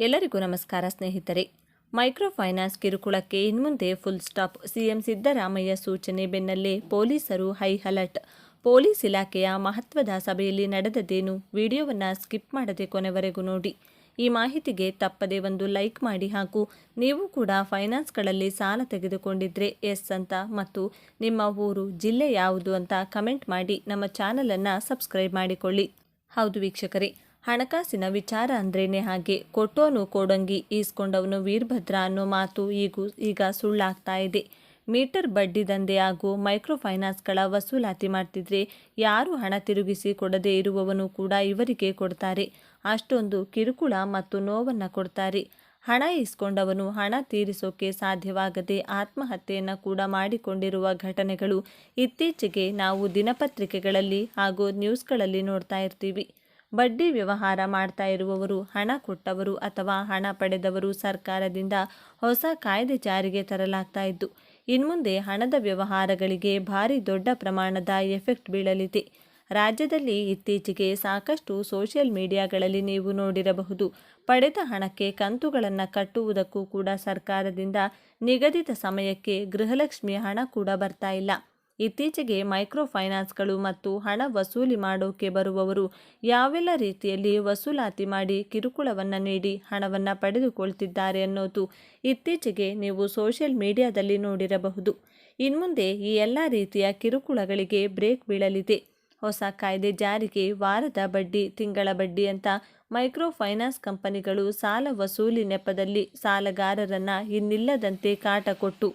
ಎಲ್ಲರಿಗೂ ನಮಸ್ಕಾರ ಸ್ನೇಹಿತರೆ. ಮೈಕ್ರೋ ಫೈನಾನ್ಸ್ ಕಿರುಕುಳಕ್ಕೆ ಇನ್ಮುಂದೆ ಫುಲ್ ಸ್ಟಾಪ್ ಸಿಎಂ ಸಿದ್ದರಾಮಯ್ಯ ಸೂಚನೆ ಬೆನ್ನಲ್ಲೇ ಪೊಲೀಸರು ಹೈ ಅಲರ್ಟ್ ಪೊಲೀಸ್ ಇಲಾಖೆಯ ಮಹತ್ವದ ಸಭೆಯಲ್ಲಿ ನಡೆದದೇನು ವಿಡಿಯೋವನ್ನು ಸ್ಕಿಪ್ ಮಾಡದೆ ಕೊನೆವರೆಗೂ ನೋಡಿ. ಈ ಮಾಹಿತಿಗೆ ತಪ್ಪದೆ ಒಂದು ಲೈಕ್ ಮಾಡಿ ಹಾಗೂ ನೀವು ಕೂಡ ಫೈನಾನ್ಸ್ಗಳಲ್ಲಿ ಸಾಲ ತೆಗೆದುಕೊಂಡಿದ್ರೆ ಎಸ್ ಅಂತ ಮತ್ತು ನಿಮ್ಮ ಊರು, ಜಿಲ್ಲೆ ಯಾವುದು ಅಂತ ಕಮೆಂಟ್ ಮಾಡಿ ನಮ್ಮ ಚಾನಲನ್ನು ಸಬ್ಸ್ಕ್ರೈಬ್ ಮಾಡಿಕೊಳ್ಳಿ. ಹೌದು ವೀಕ್ಷಕರೇ ಹಣಕಾಸಿನ ವಿಚಾರ ಅಂದ್ರೇನೆ ಹಾಗೆ. ಕೊಟ್ಟೋನು ಕೋಡಂಗಿ ಈಸ್ಕೊಂಡವನು ವೀರಭದ್ರ ಅನ್ನೋ ಮಾತು ಈಗೂ ಈಗ ಸುಳ್ಳಾಗ್ತಾ ಇದೆ. ಮೀಟರ್ ಬಡ್ಡಿ ದಂಧೆ ಹಾಗೂ ಮೈಕ್ರೋ ಫೈನಾನ್ಸ್ಗಳ ವಸೂಲಾತಿ ಮಾಡ್ತಿದ್ರೆ ಯಾರು ಹಣ ತಿರುಗಿಸಿ ಕೊಡದೇ ಇರುವವನು ಕೂಡ ಇವರಿಗೆ ಕೊಡ್ತಾರೆ. ಅಷ್ಟೊಂದು ಕಿರುಕುಳ ಮತ್ತು ನೋವನ್ನು ಕೊಡ್ತಾರೆ. ಹಣ ಇಸ್ಕೊಂಡವನು ಹಣ ತೀರಿಸೋಕೆ ಸಾಧ್ಯವಾಗದೆ ಆತ್ಮಹತ್ಯೆಯನ್ನು ಕೂಡ ಮಾಡಿಕೊಂಡಿರುವ ಘಟನೆಗಳು ಇತ್ತೀಚೆಗೆ ನಾವು ದಿನಪತ್ರಿಕೆಗಳಲ್ಲಿ ಹಾಗೂ ನ್ಯೂಸ್ಗಳಲ್ಲಿ ನೋಡ್ತಾ ಇರ್ತೀವಿ. ಬಡ್ಡಿ ವ್ಯವಹಾರ ಮಾಡ್ತಾ ಇರುವವರು, ಹಣ ಕೊಟ್ಟವರು ಅಥವಾ ಹಣ ಪಡೆದವರು ಸರ್ಕಾರದಿಂದ ಹೊಸ ಕಾಯ್ದೆ ಜಾರಿಗೆ ತರಲಾಗ್ತಾ ಇದ್ದು, ಇನ್ಮುಂದೆ ಹಣದ ವ್ಯವಹಾರಗಳಿಗೆ ಭಾರಿ ದೊಡ್ಡ ಪ್ರಮಾಣದ ಎಫೆಕ್ಟ್ ಬೀಳಲಿದೆ. ರಾಜ್ಯದಲ್ಲಿ ಇತ್ತೀಚೆಗೆ ಸಾಕಷ್ಟು ಸೋಷಿಯಲ್ ಮೀಡಿಯಾಗಳಲ್ಲಿ ನೀವು ನೋಡಿರಬಹುದು, ಪಡೆದ ಹಣಕ್ಕೆ ಕಂತುಗಳನ್ನು ಕಟ್ಟುವುದಕ್ಕೂ ಕೂಡ ಸರ್ಕಾರದಿಂದ ನಿಗದಿತ ಸಮಯಕ್ಕೆ ಗೃಹಲಕ್ಷ್ಮಿ ಹಣ ಕೂಡ ಬರ್ತಾ ಇಲ್ಲ. ಇತ್ತೀಚೆಗೆ ಮೈಕ್ರೋ ಫೈನಾನ್ಸ್ಗಳು ಮತ್ತು ಹಣ ವಸೂಲಿ ಮಾಡೋಕೆ ಬರುವವರು ಯಾವೆಲ್ಲ ರೀತಿಯಲ್ಲಿ ವಸೂಲಾತಿ ಮಾಡಿ ಕಿರುಕುಳವನ್ನು ನೀಡಿ ಹಣವನ್ನು ಪಡೆದುಕೊಳ್ತಿದ್ದಾರೆ ಅನ್ನೋದು ಇತ್ತೀಚೆಗೆ ನೀವು ಸೋಷಿಯಲ್ ಮೀಡಿಯಾದಲ್ಲಿ ನೋಡಿರಬಹುದು. ಇನ್ಮುಂದೆ ಈ ಎಲ್ಲ ರೀತಿಯ ಕಿರುಕುಳಗಳಿಗೆ ಬ್ರೇಕ್ ಬೀಳಲಿದೆ. ಹೊಸ ಕಾಯ್ದೆ ಜಾರಿಗೆ ವಾರದ ಬಡ್ಡಿ, ತಿಂಗಳ ಬಡ್ಡಿ ಅಂತ ಮೈಕ್ರೋ ಫೈನಾನ್ಸ್ ಕಂಪನಿಗಳು ಸಾಲ ವಸೂಲಿ ನೆಪದಲ್ಲಿ ಸಾಲಗಾರರನ್ನು ಇನ್ನಿಲ್ಲದಂತೆ ಕಾಟ ಕೊಟ್ಟು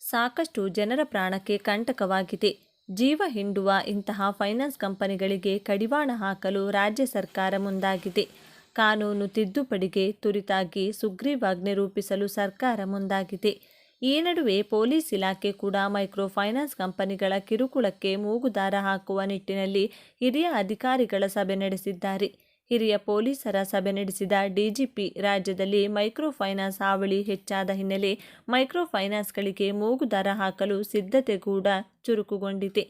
ಸಾಕಷ್ಟು ಜನರ ಪ್ರಾಣಕ್ಕೆ ಕಂಟಕವಾಗಿದೆ. ಜೀವ ಹಿಂಡುವ ಇಂತಹ ಫೈನಾನ್ಸ್ ಕಂಪನಿಗಳಿಗೆ ಕಡಿವಾಣ ಹಾಕಲು ರಾಜ್ಯ ಸರ್ಕಾರ ಮುಂದಾಗಿದೆ. ಕಾನೂನು ತಿದ್ದುಪಡಿಗೆ ತುರಿತಾಗಿ ಸುಗ್ರೀವಾಜ್ಞೆ ರೂಪಿಸಲು ಸರ್ಕಾರ ಮುಂದಾಗಿದೆ. ಈ ನಡುವೆ ಪೊಲೀಸ್ ಇಲಾಖೆ ಕೂಡ ಮೈಕ್ರೋ ಫೈನಾನ್ಸ್ ಕಂಪನಿಗಳ ಕಿರುಕುಳಕ್ಕೆ ಮೂಗುದಾರ ಹಾಕುವ ನಿಟ್ಟಿನಲ್ಲಿ ಹಿರಿಯ ಅಧಿಕಾರಿಗಳ ಸಭೆ ನಡೆಸಿದ್ದಾರೆ. ಹಿರಿಯ ಪೊಲೀಸರ ಸಭೆ ನಡೆಸಿದ ಡಿಜಿಪಿ ರಾಜ್ಯದಲ್ಲಿ ಮೈಕ್ರೋ ಫೈನಾನ್ಸ್ ಹಾವಳಿ ಹೆಚ್ಚಾದ ಹಿನ್ನೆಲೆ ಮೈಕ್ರೋ ಫೈನಾನ್ಸ್ಗಳಿಗೆ ಮೂಗುದಾರ ಹಾಕಲು ಸಿದ್ಧತೆ ಕೂಡ ಚುರುಕುಗೊಂಡಿದೆ.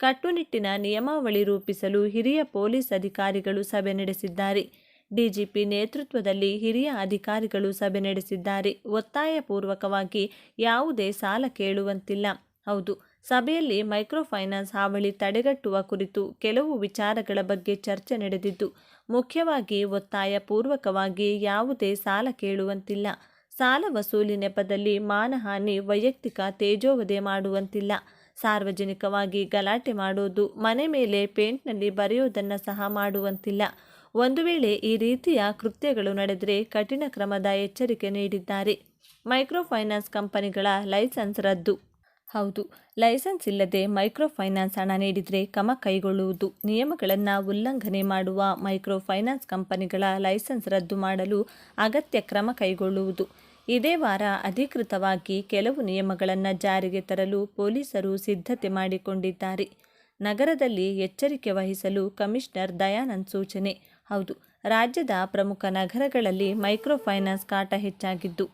ಕಟ್ಟುನಿಟ್ಟಿನ ನಿಯಮಾವಳಿ ರೂಪಿಸಲು ಹಿರಿಯ ಪೊಲೀಸ್ ಅಧಿಕಾರಿಗಳು ಸಭೆ ನಡೆಸಿದ್ದಾರೆ. ಡಿಜಿಪಿ ನೇತೃತ್ವದಲ್ಲಿ ಹಿರಿಯ ಅಧಿಕಾರಿಗಳು ಸಭೆ ನಡೆಸಿದ್ದಾರೆ. ಒತ್ತಾಯಪೂರ್ವಕವಾಗಿ ಯಾವುದೇ ಸಾಲ ಕೇಳುವಂತಿಲ್ಲ. ಹೌದು ಸಭೆಯಲ್ಲಿ ಮೈಕ್ರೋ ಫೈನಾನ್ಸ್ ಹಾವಳಿ ತಡೆಗಟ್ಟುವ ಕುರಿತು ಕೆಲವು ವಿಚಾರಗಳ ಬಗ್ಗೆ ಚರ್ಚೆ ನಡೆದಿದ್ದು, ಮುಖ್ಯವಾಗಿ ಒತ್ತಾಯ ಪೂರ್ವಕವಾಗಿ ಯಾವುದೇ ಸಾಲ ಕೇಳುವಂತಿಲ್ಲ. ಸಾಲ ವಸೂಲಿ ನೆಪದಲ್ಲಿ ಮಾನಹಾನಿ, ವೈಯಕ್ತಿಕ ತೇಜೋವಧೆ ಮಾಡುವಂತಿಲ್ಲ. ಸಾರ್ವಜನಿಕವಾಗಿ ಗಲಾಟೆ ಮಾಡೋದು, ಮನೆ ಮೇಲೆ ಪೇಂಟ್ನಲ್ಲಿ ಬರೆಯೋದನ್ನು ಸಹ ಮಾಡುವಂತಿಲ್ಲ. ಒಂದು ವೇಳೆ ಈ ರೀತಿಯ ಕೃತ್ಯಗಳು ನಡೆದರೆ ಕಠಿಣ ಕ್ರಮದ ಎಚ್ಚರಿಕೆ ನೀಡಿದ್ದಾರೆ. ಮೈಕ್ರೋ ಫೈನಾನ್ಸ್ ಕಂಪನಿಗಳ ಲೈಸೆನ್ಸ್ ರದ್ದು ಹೌದು. ಲೈಸೆನ್ಸ್ ಇಲ್ಲದೆ ಮೈಕ್ರೋ ಫೈನಾನ್ಸ್ ಹಣ ನೀಡಿದರೆ ಕ್ರಮ ಕೈಗೊಳ್ಳುವುದು. ನಿಯಮಗಳನ್ನು ಉಲ್ಲಂಘನೆ ಮಾಡುವ ಮೈಕ್ರೋ ಫೈನಾನ್ಸ್ ಕಂಪನಿಗಳ ಲೈಸೆನ್ಸ್ ರದ್ದು ಮಾಡಲು ಅಗತ್ಯ ಕ್ರಮ ಕೈಗೊಳ್ಳುವುದು. ಇದೇ ವಾರ ಅಧಿಕೃತವಾಗಿ ಕೆಲವು ನಿಯಮಗಳನ್ನು ಜಾರಿಗೆ ತರಲು ಪೊಲೀಸರು ಸಿದ್ಧತೆ ಮಾಡಿಕೊಂಡಿದ್ದಾರೆ. ನಗರದಲ್ಲಿ ಎಚ್ಚರಿಕೆ ವಹಿಸಲು ಕಮಿಷನರ್ ದಯಾನಂದ್ ಸೂಚನೆ. ಹೌದು, ರಾಜ್ಯದ ಪ್ರಮುಖ ನಗರಗಳಲ್ಲಿ ಮೈಕ್ರೋ ಫೈನಾನ್ಸ್ ಕಾಟ ಹೆಚ್ಚಾಗಿದ್ದು.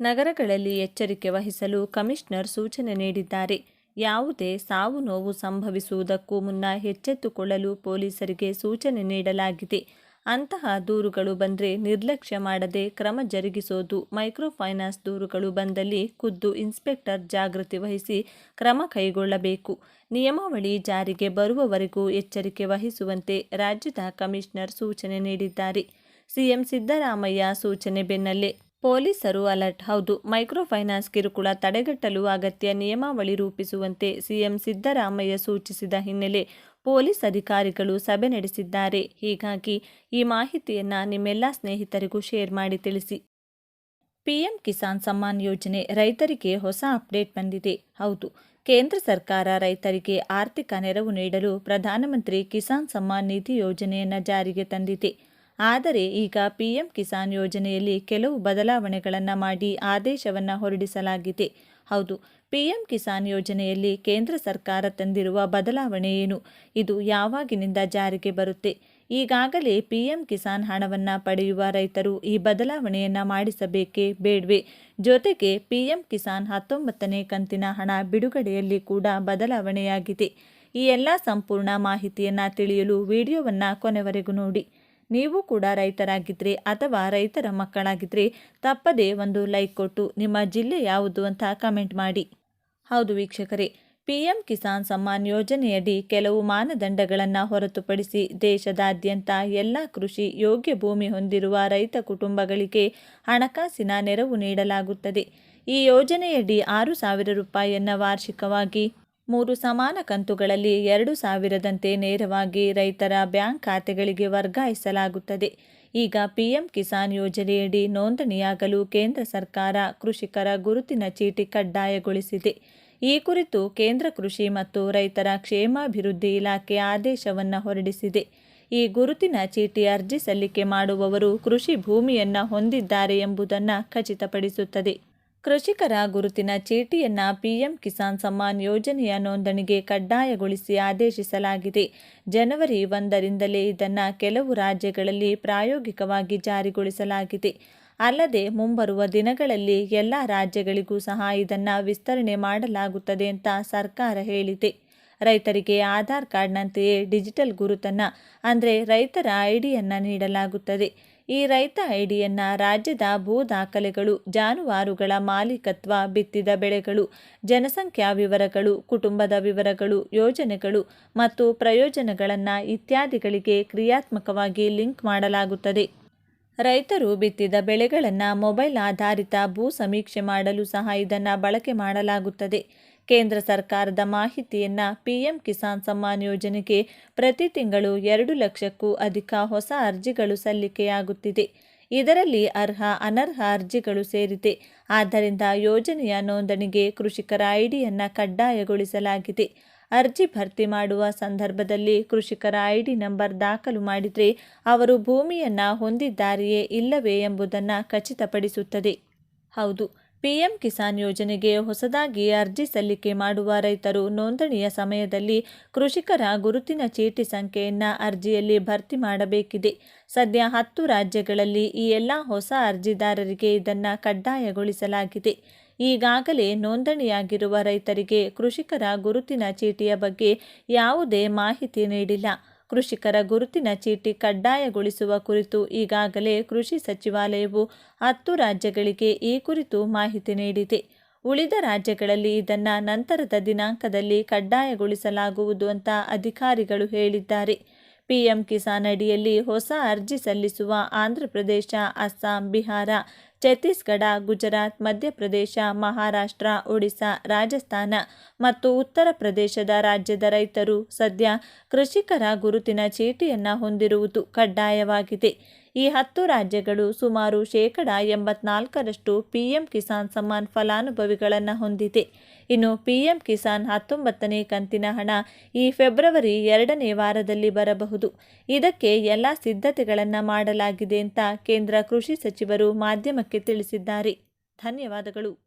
ನಗರಗಳಲ್ಲಿ ಎಚ್ಚರಿಕೆ ವಹಿಸಲು ಕಮಿಷನರ್ ಸೂಚನೆ ನೀಡಿದ್ದಾರೆ. ಯಾವುದೇ ಸಾವು ನೋವು ಸಂಭವಿಸುವುದಕ್ಕೂ ಮುನ್ನ ಎಚ್ಚೆತ್ತುಕೊಳ್ಳಲು ಪೊಲೀಸರಿಗೆ ಸೂಚನೆ ನೀಡಲಾಗಿದೆ. ಅಂತಹ ದೂರುಗಳು ಬಂದರೆ ನಿರ್ಲಕ್ಷ್ಯ ಮಾಡದೆ ಕ್ರಮ ಜರುಗಿಸೋದು ಮೈಕ್ರೋ ಫೈನಾನ್ಸ್ ದೂರುಗಳು ಬಂದಲ್ಲಿ ಖುದ್ದು ಇನ್ಸ್ಪೆಕ್ಟರ್ ಜಾಗೃತಿ ವಹಿಸಿ ಕ್ರಮ ಕೈಗೊಳ್ಳಬೇಕು. ನಿಯಮಾವಳಿ ಜಾರಿಗೆ ಬರುವವರೆಗೂ ಎಚ್ಚರಿಕೆ ವಹಿಸುವಂತೆ ರಾಜ್ಯದ ಕಮಿಷನರ್ ಸೂಚನೆ ನೀಡಿದ್ದಾರೆ. ಸಿಎಂ ಸಿದ್ದರಾಮಯ್ಯ ಸೂಚನೆ ಬೆನ್ನಲ್ಲೇ ಪೊಲೀಸರು ಅಲರ್ಟ್. ಹೌದು ಮೈಕ್ರೋ ಫೈನಾನ್ಸ್ ಕಿರುಕುಳ ತಡೆಗಟ್ಟಲು ಅಗತ್ಯ ನಿಯಮಾವಳಿ ರೂಪಿಸುವಂತೆ ಸಿಎಂ ಸಿದ್ದರಾಮಯ್ಯ ಸೂಚಿಸಿದ ಹಿನ್ನೆಲೆ ಪೊಲೀಸ್ ಅಧಿಕಾರಿಗಳು ಸಭೆ ನಡೆಸಿದ್ದಾರೆ. ಹೀಗಾಗಿ ಈ ಮಾಹಿತಿಯನ್ನು ನಿಮ್ಮೆಲ್ಲ ಸ್ನೇಹಿತರಿಗೂ ಶೇರ್ ಮಾಡಿ ತಿಳಿಸಿ. ಪಿಎಂ ಕಿಸಾನ್ ಸಮ್ಮಾನ್ ಯೋಜನೆ ರೈತರಿಗೆ ಹೊಸ ಅಪ್ಡೇಟ್ ಬಂದಿದೆ. ಹೌದು, ಕೇಂದ್ರ ಸರ್ಕಾರ ರೈತರಿಗೆ ಆರ್ಥಿಕ ನೆರವು ನೀಡಲು ಪ್ರಧಾನಮಂತ್ರಿ ಕಿಸಾನ್ ಸಮ್ಮಾನ್ ನಿಧಿ ಯೋಜನೆಯನ್ನು ಜಾರಿಗೆ ತಂದಿದೆ. ಆದರೆ ಈಗ ಪಿಎಂ ಕಿಸಾನ್ ಯೋಜನೆಯಲ್ಲಿ ಕೆಲವು ಬದಲಾವಣೆಗಳನ್ನು ಮಾಡಿ ಆದೇಶವನ್ನು ಹೊರಡಿಸಲಾಗಿದೆ. ಹೌದು, ಪಿಎಂ ಕಿಸಾನ್ ಯೋಜನೆಯಲ್ಲಿ ಕೇಂದ್ರ ಸರ್ಕಾರ ತಂದಿರುವ ಬದಲಾವಣೆ ಏನು? ಇದು ಯಾವಾಗಿನಿಂದ ಜಾರಿಗೆ ಬರುತ್ತೆ? ಈಗಾಗಲೇ ಪಿಎಂ ಕಿಸಾನ್ ಹಣವನ್ನು ಪಡೆಯುವ ರೈತರು ಈ ಬದಲಾವಣೆಯನ್ನು ಮಾಡಿಸಬೇಕೇ ಬೇಡ್ವೆ. ಜೊತೆಗೆ ಪಿಎಂ ಕಿಸಾನ್ ಹತ್ತೊಂಬತ್ತನೇ ಕಂತಿನ ಹಣ ಬಿಡುಗಡೆಯಲ್ಲಿ ಕೂಡ ಬದಲಾವಣೆಯಾಗಿದೆ. ಈ ಎಲ್ಲ ಸಂಪೂರ್ಣ ಮಾಹಿತಿಯನ್ನು ತಿಳಿಯಲು ವಿಡಿಯೋವನ್ನು ಕೊನೆವರೆಗೂ ನೋಡಿ. ನೀವು ಕೂಡ ರೈತರಾಗಿದ್ದರೆ ಅಥವಾ ರೈತರ ಮಕ್ಕಳಾಗಿದ್ದರೆ ತಪ್ಪದೇ ಒಂದು ಲೈಕ್ ಕೊಟ್ಟು ನಿಮ್ಮ ಜಿಲ್ಲೆ ಯಾವುದು ಅಂತ ಕಮೆಂಟ್ ಮಾಡಿ. ಹೌದು ವೀಕ್ಷಕರೇ, ಪಿಎಂ ಕಿಸಾನ್ ಸಮ್ಮಾನ್ ಯೋಜನೆಯಡಿ ಕೆಲವು ಮಾನದಂಡಗಳನ್ನು ಹೊರತುಪಡಿಸಿ ದೇಶದಾದ್ಯಂತ ಎಲ್ಲ ಕೃಷಿ ಯೋಗ್ಯ ಭೂಮಿ ಹೊಂದಿರುವ ರೈತ ಕುಟುಂಬಗಳಿಗೆ ಹಣಕಾಸಿನ ನೆರವು ನೀಡಲಾಗುತ್ತದೆ. ಈ ಯೋಜನೆಯಡಿ ಆರು ಸಾವಿರ ರೂಪಾಯಿಯನ್ನು ವಾರ್ಷಿಕವಾಗಿ ಮೂರು ಸಮಾನ ಕಂತುಗಳಲ್ಲಿ ಎರಡು ಸಾವಿರದಂತೆ ನೇರವಾಗಿ ರೈತರ ಬ್ಯಾಂಕ್ ಖಾತೆಗಳಿಗೆ ವರ್ಗಾಯಿಸಲಾಗುತ್ತದೆ. ಈಗ ಪಿಎಂ ಕಿಸಾನ್ ಯೋಜನೆಯಡಿ ನೋಂದಣಿಯಾಗಲು ಕೇಂದ್ರ ಸರ್ಕಾರ ಕೃಷಿಕರ ಗುರುತಿನ ಚೀಟಿ ಕಡ್ಡಾಯಗೊಳಿಸಿದೆ. ಈ ಕುರಿತು ಕೇಂದ್ರ ಕೃಷಿ ಮತ್ತು ರೈತರ ಕ್ಷೇಮಾಭಿವೃದ್ಧಿ ಇಲಾಖೆ ಆದೇಶವನ್ನು ಹೊರಡಿಸಿದೆ. ಈ ಗುರುತಿನ ಚೀಟಿ ಅರ್ಜಿ ಸಲ್ಲಿಕೆ ಮಾಡುವವರು ಕೃಷಿ ಭೂಮಿಯನ್ನು ಹೊಂದಿದ್ದಾರೆ ಎಂಬುದನ್ನು ಖಚಿತಪಡಿಸುತ್ತದೆ. ಕೃಷಿಕರ ಗುರುತಿನ ಚೀಟಿಯನ್ನ ಪಿಎಂ ಕಿಸಾನ್ ಸಮ್ಮಾನ್ ಯೋಜನೆಯ ನೋಂದಣಿಗೆ ಕಡ್ಡಾಯಗೊಳಿಸಿ ಆದೇಶಿಸಲಾಗಿದೆ. ಜನವರಿ ಒಂದರಿಂದಲೇ ಇದನ್ನು ಕೆಲವು ರಾಜ್ಯಗಳಲ್ಲಿ ಪ್ರಾಯೋಗಿಕವಾಗಿ ಜಾರಿಗೊಳಿಸಲಾಗಿದೆ. ಅಲ್ಲದೆ ಮುಂಬರುವ ದಿನಗಳಲ್ಲಿ ಎಲ್ಲ ರಾಜ್ಯಗಳಿಗೂ ಸಹ ಇದನ್ನು ವಿಸ್ತರಣೆ ಮಾಡಲಾಗುತ್ತದೆ ಅಂತ ಸರ್ಕಾರ ಹೇಳಿದೆ. ರೈತರಿಗೆ ಆಧಾರ್ ಕಾರ್ಡ್ನಂತೆಯೇ ಡಿಜಿಟಲ್ ಗುರುತನ್ನು, ಅಂದರೆ ರೈತರ ಐಡಿಯನ್ನು ನೀಡಲಾಗುತ್ತದೆ. ಈ ರೈತ ಐಡಿಯನ್ನು ರಾಜ್ಯದ ಭೂ ದಾಖಲೆಗಳು, ಜಾನುವಾರುಗಳ ಮಾಲೀಕತ್ವ, ಬಿತ್ತಿದ ಬೆಳೆಗಳು, ಜನಸಂಖ್ಯಾ ವಿವರಗಳು, ಕುಟುಂಬದ ವಿವರಗಳು, ಯೋಜನೆಗಳು ಮತ್ತು ಪ್ರಯೋಜನಗಳನ್ನು ಇತ್ಯಾದಿಗಳಿಗೆ ಕ್ರಿಯಾತ್ಮಕವಾಗಿ ಲಿಂಕ್ ಮಾಡಲಾಗುತ್ತದೆ. ರೈತರು ಬಿತ್ತಿದ ಬೆಳೆಗಳನ್ನು ಮೊಬೈಲ್ ಆಧಾರಿತ ಭೂ ಸಮೀಕ್ಷೆ ಮಾಡಲು ಸಹ ಇದನ್ನು ಬಳಕೆ ಮಾಡಲಾಗುತ್ತದೆ. ಕೇಂದ್ರ ಸರ್ಕಾರದ ಮಾಹಿತಿಯನ್ನು ಪಿಎಂ ಕಿಸಾನ್ ಸಮ್ಮಾನ್ ಯೋಜನೆಗೆ ಪ್ರತಿ ತಿಂಗಳು ಎರಡು ಲಕ್ಷಕ್ಕೂ ಅಧಿಕ ಹೊಸ ಅರ್ಜಿಗಳು ಸಲ್ಲಿಕೆಯಾಗುತ್ತಿದೆ. ಇದರಲ್ಲಿ ಅರ್ಹ, ಅನರ್ಹ ಅರ್ಜಿಗಳು ಸೇರಿದೆ. ಆದ್ದರಿಂದ ಯೋಜನೆಯ ನೋಂದಣಿಗೆ ಕೃಷಿಕರ ಐಡಿಯನ್ನು ಕಡ್ಡಾಯಗೊಳಿಸಲಾಗಿದೆ. ಅರ್ಜಿ ಭರ್ತಿ ಮಾಡುವ ಸಂದರ್ಭದಲ್ಲಿ ಕೃಷಿಕರ ಐಡಿ ನಂಬರ್ ದಾಖಲು ಮಾಡಿದರೆ ಅವರು ಭೂಮಿಯನ್ನು ಹೊಂದಿದ್ದಾರೆಯೇ ಇಲ್ಲವೇ ಎಂಬುದನ್ನು ಖಚಿತಪಡಿಸುತ್ತದೆ. ಹೌದು ಪಿಎಂ ಕಿಸಾನ್ ಯೋಜನೆಗೆ ಹೊಸದಾಗಿ ಅರ್ಜಿ ಸಲ್ಲಿಕೆ ಮಾಡುವ ರೈತರು ನೋಂದಣಿಯ ಸಮಯದಲ್ಲಿ ಕೃಷಿಕರ ಗುರುತಿನ ಚೀಟಿ ಸಂಖ್ಯೆಯನ್ನು ಅರ್ಜಿಯಲ್ಲಿ ಭರ್ತಿ ಮಾಡಬೇಕಿದೆ. ಸದ್ಯ ಹತ್ತು ರಾಜ್ಯಗಳಲ್ಲಿ ಈ ಎಲ್ಲ ಹೊಸ ಅರ್ಜಿದಾರರಿಗೆ ಇದನ್ನು ಕಡ್ಡಾಯಗೊಳಿಸಲಾಗಿದೆ. ಈಗಾಗಲೇ ನೋಂದಣಿಯಾಗಿರುವ ರೈತರಿಗೆ ಕೃಷಿಕರ ಗುರುತಿನ ಚೀಟಿಯ ಬಗ್ಗೆ ಯಾವುದೇ ಮಾಹಿತಿ ನೀಡಿಲ್ಲ. ಕೃಷಿಕರ ಗುರುತಿನ ಚೀಟಿ ಕಡ್ಡಾಯಗೊಳಿಸುವ ಕುರಿತು ಈಗಾಗಲೇ ಕೃಷಿ ಸಚಿವಾಲಯವು ಹತ್ತು ರಾಜ್ಯಗಳಿಗೆ ಈ ಕುರಿತು ಮಾಹಿತಿ ನೀಡಿದೆ. ಉಳಿದ ರಾಜ್ಯಗಳಲ್ಲಿ ಇದನ್ನು ನಂತರದ ದಿನಾಂಕದಲ್ಲಿ ಕಡ್ಡಾಯಗೊಳಿಸಲಾಗುವುದು ಅಂತ ಅಧಿಕಾರಿಗಳು ಹೇಳಿದ್ದಾರೆ. ಪಿಎಂ ಕಿಸಾನ್ ಅಡಿಯಲ್ಲಿ ಹೊಸ ಅರ್ಜಿ ಸಲ್ಲಿಸುವ ಆಂಧ್ರಪ್ರದೇಶ, ಅಸ್ಸಾಂ, ಬಿಹಾರ ಛತ್ತೀಸ್ಗಢ, ಗುಜರಾತ್, ಮಧ್ಯಪ್ರದೇಶ, ಮಹಾರಾಷ್ಟ್ರ, ಒಡಿಶಾ, ರಾಜಸ್ಥಾನ ಮತ್ತು ಉತ್ತರ ಪ್ರದೇಶದ ರಾಜ್ಯದ ರೈತರು ಸದ್ಯ ಕೃಷಿಕರ ಗುರುತಿನ ಚೀಟಿಯನ್ನು ಹೊಂದಿರುವುದು ಕಡ್ಡಾಯವಾಗಿದೆ. ಈ ಹತ್ತು ರಾಜ್ಯಗಳು ಸುಮಾರು ಶೇಕಡ ಎಂಬತ್ನಾಲ್ಕರಷ್ಟು ಪಿಎಂ ಕಿಸಾನ್ ಸಮ್ಮಾನ್ ಫಲಾನುಭವಿಗಳನ್ನು ಹೊಂದಿದೆ. ಇನ್ನು ಪಿಎಂ ಕಿಸಾನ್ ಹತ್ತೊಂಬತ್ತನೇ ಕಂತಿನ ಹಣ ಈ ಫೆಬ್ರವರಿ ಎರಡನೇ ವಾರದಲ್ಲಿ ಬರಬಹುದು. ಇದಕ್ಕೆ ಎಲ್ಲ ಸಿದ್ಧತೆಗಳನ್ನು ಮಾಡಲಾಗಿದೆ ಅಂತ ಕೇಂದ್ರ ಕೃಷಿ ಸಚಿವರು ಮಾಧ್ಯಮಕ್ಕೆ ತಿಳಿಸಿದ್ದಾರೆ. ಧನ್ಯವಾದಗಳು.